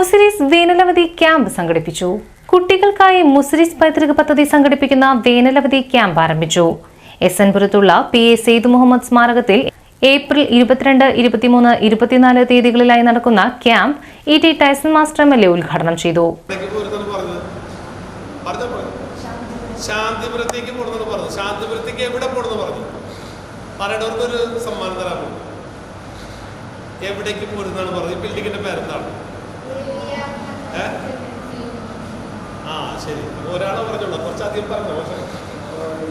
മുസിരീസ് വേനലവധി camp സംഘടിപ്പിച്ചു. കുട്ടികൾക്കായി മുസിരീസ് പൈതൃക പദ്ധതി സംഘടിപ്പിക്കുന്ന വേനലവധി ക്യാമ്പ് ആരംഭിച്ചു. എസ് എൻപുരത്തുള്ള പി എ സെയ്ദ് മുഹമ്മദ് സ്മാരകത്തിൽ ഏപ്രിൽ ഇരുപത്തിരണ്ട് ഇരുപത്തിമൂന്ന് ഇരുപത്തിനാല് തീയതികളിലായി നടക്കുന്ന camp E T Tyson master M L A ഉദ്ഘാടനം ചെയ്തു. എവിടേക്ക് പോരുന്നാണ് പറഞ്ഞത്. ബിൽഡിങ്ങിന്റെ പേരെന്താണ്? ആ ശരി. അപ്പൊ ഒരാളെ പറഞ്ഞോളൂ. കുറച്ചധികം പറഞ്ഞോ പക്ഷേ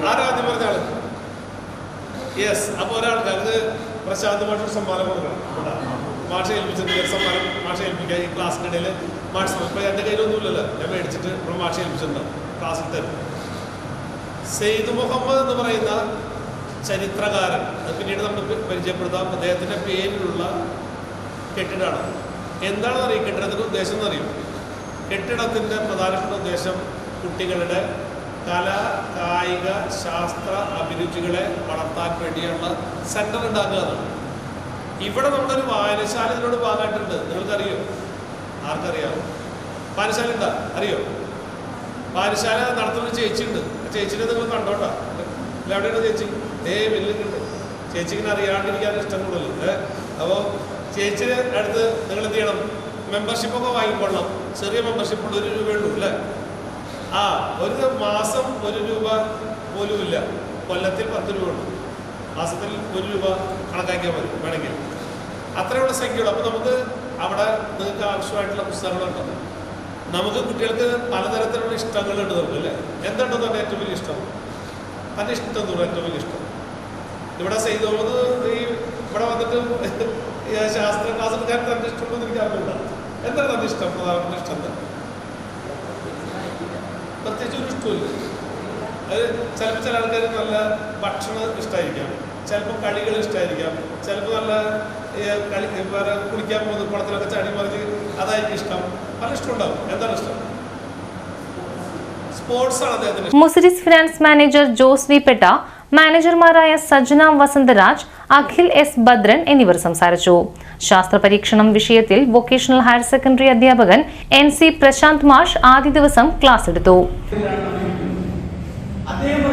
ആരാദ്യം പറഞ്ഞ ആൾ? യെസ് അപ്പൊ ഒരാൾക്ക് അത് പ്രശാന്ത് മാഷ് സമ്മാനം കൊടുക്കണം. മാഷെ ഏൽപ്പിച്ചത് സമ്മാനം മാഷ ഏൽപ്പിക്കാൻ ഈ ക്ലാസ്സിന്റെ ഇടയിൽ മാഷ് ഇപ്പൊ എന്റെ കയ്യിലൊന്നുമില്ലല്ലോ ഞാൻ മേടിച്ചിട്ട് ഇവിടെ മാഷ ഏൽപ്പിച്ചിട്ടുണ്ടാവും ക്ലാസ്സിൽ തരും സെയ്ദ് മുഹമ്മദ് എന്ന് പറയുന്ന ചരിത്രകാരൻ. അത് പിന്നീട് നമുക്ക് പരിചയപ്പെടുത്താം. അദ്ദേഹത്തിന്റെ പേരിലുള്ള കെട്ടിടമാണ്. എന്താണെന്ന് അറിയാം കെട്ടിടത്തിന്റെ ഉദ്ദേശം എന്നറിയും കെട്ടിടത്തിന്റെ പ്രധാനപ്പെട്ട ഉദ്ദേശം കുട്ടികളുടെ കല കായിക ശാസ്ത്ര അഭിരുചികളെ വളർത്താൻ വേണ്ടിയുള്ള സെന്റർ ഉണ്ടാക്കുക എന്നാണ്. ഇവിടെ നമ്മളൊരു വായനശാല ഇതിനോട് ഭാഗമായിട്ടുണ്ട് നിങ്ങൾക്കറിയോ? ആർക്കറിയാം? വായനശാല ഉണ്ടാ? അറിയോ? വായനശാല നടത്തുന്ന ചേച്ചിയുണ്ട്. ചേച്ചിനെ നിങ്ങൾ കണ്ടോട്ടാ എവിടെയാണ് ചേച്ചി. ഏ വലിയ ചേച്ചിക്ക് അറിയാണ്ടിരിക്കാൻ ഇഷ്ടം കൂടുതൽ അപ്പോൾ ചേച്ചിയുടെ അടുത്ത് നിങ്ങൾ എന്ത് ചെയ്യണം? മെമ്പർഷിപ്പ് ഒക്കെ വാങ്ങിക്കൊള്ളണം. ചെറിയ മെമ്പർഷിപ്പ് ഉള്ള ഒരു രൂപയുള്ളൂ അല്ലേ? ആ ഒരു മാസം ഒരു രൂപ പോലും ഇല്ല. കൊല്ലത്തിൽ പത്ത് രൂപ ഉണ്ട് മാസത്തിൽ ഒരു രൂപ കണക്കാക്കിയാൽ മതി വേണമെങ്കിൽ. അത്രയുള്ള സംഖ്യയുള്ളൂ അപ്പോൾ നമുക്ക് അവിടെ നിങ്ങൾക്ക് ആവശ്യമായിട്ടുള്ള പുസ്തകങ്ങളുണ്ട് നമുക്ക് കുട്ടികൾക്ക് പലതരത്തിലുള്ള ഇഷ്ടങ്ങളുണ്ട് നമുക്ക് അല്ലേ? എന്തുണ്ടെന്ന് തന്നെ ഏറ്റവും വലിയ ഇഷ്ടം? തന്റെ ഇഷ്ടം തോന്നുന്നു ഏറ്റവും വലിയ ഇഷ്ടം. ഇവിടെ ചെയ്തോളത് ഈ ഇവിടെ വന്നിട്ട് ശാസ്ത്ര ക്ലാസ് എടുക്കാൻ തന്റെ ഇഷ്ടമുണ്ടെന്ന് എനിക്ക് അറിയില്ല എന്താണ് തന്റെ ഇഷ്ടം? പ്രധാനപ്പെട്ട ഇഷ്ടം എന്താ? പ്രത്യേകിച്ച് ഒരു ഇഷ്ടമില്ല അത് ചിലപ്പോൾ ചില ആൾക്കാർ നല്ല ഭക്ഷണം ഇഷ്ടമായിരിക്കാം ചിലപ്പോൾ കളികൾ ഇഷ്ടമായിരിക്കാം ചിലപ്പോൾ നല്ല കളി വേറെ കുളിക്കാൻ പോകുന്ന കുളത്തിലൊക്കെ ചാടി മറിച്ച് അതായിരിക്കും ഇഷ്ടം. പല ഇഷ്ടം ഉണ്ടാവും. എന്താണ് ഇഷ്ടം? സ്പോർട്സ് ആണ് അദ്ദേഹത്തിന്. Muziris finance manager Jose V പെട്ട മാനേജർമാരായ സജ്ന വസന്തരാജ് അഖിൽ എസ് ഭദ്രൻ എന്നിവർ സംസാരിച്ചു. ശാസ്ത്ര പരീക്ഷണം വിഷയത്തിൽ വൊക്കേഷണൽ ഹയർ സെക്കൻഡറി അധ്യാപകൻ എൻ സി പ്രശാന്ത് മാഷ് ആദ്യ ദിവസം ക്ലാസ് എടുത്തു. അദ്ദേഹം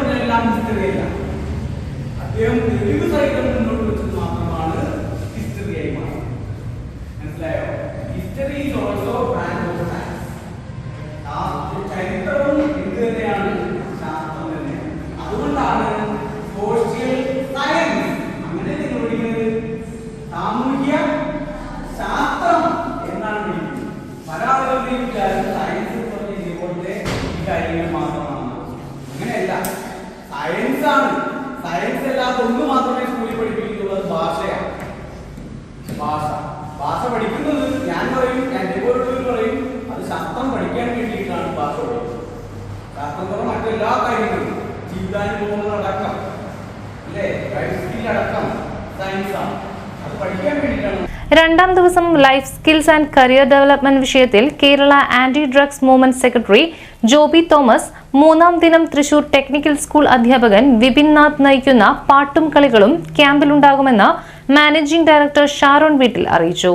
അങ്ങനെയല്ല. സയൻസ് ആണ്. സയൻസ് അല്ലാത്ത ഒന്ന് മാത്രമേ സ്കൂളിൽ പഠിപ്പിക്കുന്നുള്ളത് ഭാഷയാണ്. ഭാഷ. ഭാഷ പഠിക്കുന്നത് ഞാൻ പറയും എന്റെ പോലുള്ളവർ പറയും. അത് ശാസ്ത്രം പഠിക്കാൻ വേണ്ടിയിട്ടാണ് ഭാഷ പഠിക്കുന്നത്. ശാസ്ത്രം പറഞ്ഞ മറ്റെല്ലാ കാര്യങ്ങളും. ജീവിതാനുഭവങ്ങളടക്കം അല്ലേ? ലൈഫ് സ്കിൽ അടക്കം. സയൻസ് ആണ്. അത് പഠിക്കാൻ വേണ്ടിയിട്ടാണ്. രണ്ടാം ദിവസം life skills and career development വിഷയത്തിൽ Kerala anti drugs movement secretary Joby Thomas മൂന്നാം ദിനം തൃശൂർ ടെക്നിക്കൽ സ്കൂൾ അധ്യാപകൻ വിപിൻ നാഥ് നയിക്കുന്ന പാട്ടും കളികളും ക്യാമ്പിലുണ്ടാകുമെന്ന് മാനേജിംഗ് ഡയറക്ടർ ഷാരോൺ വീട്ടിൽ അറിയിച്ചു.